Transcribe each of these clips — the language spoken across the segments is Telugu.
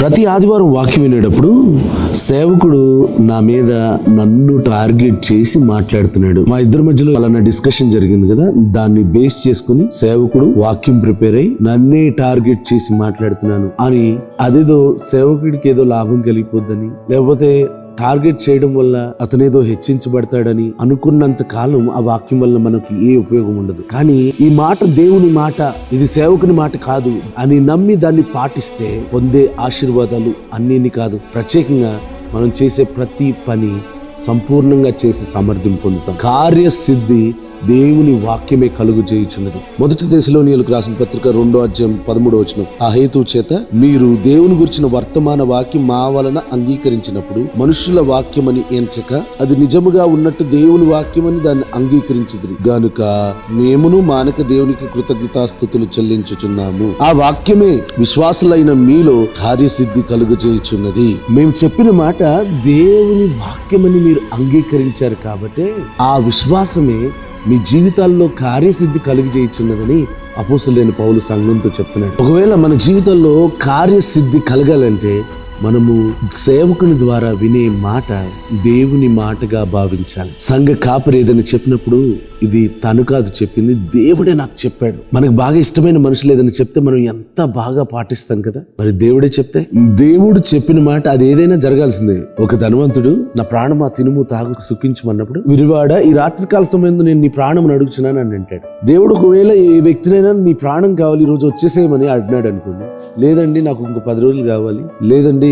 ప్రతి ఆదివారం వాక్యం వినేటప్పుడు సేవకుడు నా మీద నన్ను టార్గెట్ చేసి మాట్లాడుతున్నాడు. మా ఇద్దరి మధ్యలో అలానా డిస్కషన్ జరిగింది కదా దాన్ని బేస్ చేసుకుని సేవకుడు వాక్యం ప్రిపేర్ అయి నన్నే టార్గెట్ చేసి మాట్లాడుతున్నాను అని అదేదో సేవకుడికి ఏదో లాభం కలిగిపోద్దని లేకపోతే టార్గెట్ చేయడం వల్ల అతనేదో హెచ్చించబడతాడని అనుకున్నంత కాలం ఆ వాక్యం వల్ల మనకు ఏ ఉపయోగం ఉండదు. కానీ ఈ మాట దేవుని మాట ఇది సేవకుని మాట కాదు అని నమ్మి దాన్ని పాటిస్తే పొందే ఆశీర్వాదాలు అన్నిని కాదు. ప్రత్యేకంగా మనం చేసే ప్రతి పని సంపూర్ణంగా చేసి సామర్థ్యం పొందుతాం కార్యసిద్ధి దేవుని వాక్యమే కలుగు చేయుచున్నది. మొదటి దశలోనియలకు రాసిన పత్రిక రెండో అధ్యాయం పదమూడో వచ్చిన ఆ హేతు చేత మీరు దేవుని గురించిన వర్తమాన వాక్యం మా వలన అంగీకరించినప్పుడు మనుషుల వాక్యమని ఎంచక అది నిజముగా ఉన్నట్టు దేవుని వాక్యమని దాన్ని అంగీకరించింది గనుక మేమును మానక దేవునికి కృతజ్ఞతాస్థుతులు చెల్లించుచున్నాము. ఆ వాక్యమే విశ్వాసులైన మీలో కార్యసిద్ధి కలుగు చేయుచున్నది. మేము చెప్పిన మాట దేవుని వాక్యమని మీరు అంగీకరించారు కాబట్టి ఆ విశ్వాసమే మీ జీవితాల్లో కార్యసిద్ధి కలిగి చేయుచున్నదని అపోసులైన పౌలు సంఘంతో చెప్తున్నాడు. ఒకవేళ మన జీవితంలో కార్యసిద్ధి కలగాలంటే మనము సేవకుని ద్వారా వినే మాట దేవుని మాటగా భావించాలి. సంఘ కాపరి ఏదైనా చెప్పినప్పుడు ఇది తను కాదు చెప్పింది దేవుడే నాకు చెప్పాడు. మనకు బాగా ఇష్టమైన మనుషులు ఏదైనా చెప్తే మనం ఎంత బాగా పాటిస్తాం కదా? మరి దేవుడే చెప్తే? దేవుడు చెప్పిన మాట అది ఏదైనా జరగాల్సిందే. ఒక ధనవంతుడు నా ప్రాణం ఆ తినుము తాగు సుఖించమన్నప్పుడు విరివాడ ఈ రాత్రికాల సమయంలో నేను నీ ప్రాణం అడుగుచున్నాను అని అంటాడు. దేవుడు ఒకవేళ ఏ వ్యక్తినైనా నీ ప్రాణం కావాలి ఈ రోజు వచ్చేసేయమని అడినాడు అనుకోండి. లేదండి నాకు ఇంకో పది రోజులు కావాలి. లేదండి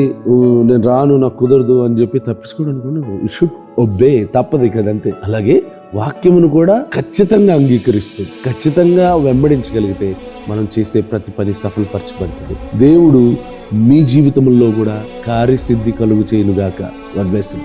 నేను రాను నాకు కుదరదు అని చెప్పి తప్పించుకోవడం అనుకున్నది యు షుడ్ ఒబ్బే తప్పదు కదంతే అలాగే వాక్యమును కూడా ఖచ్చితంగా అంగీకరిస్తూ ఖచ్చితంగా వెంబడించగలిగితే మనం చేసే ప్రతి పని సఫలపరచబడుతుంది. దేవుడు మీ జీవితంలో కూడా కార్యసిద్ధి కలుగు చేయనుగాక. వడ్బేసం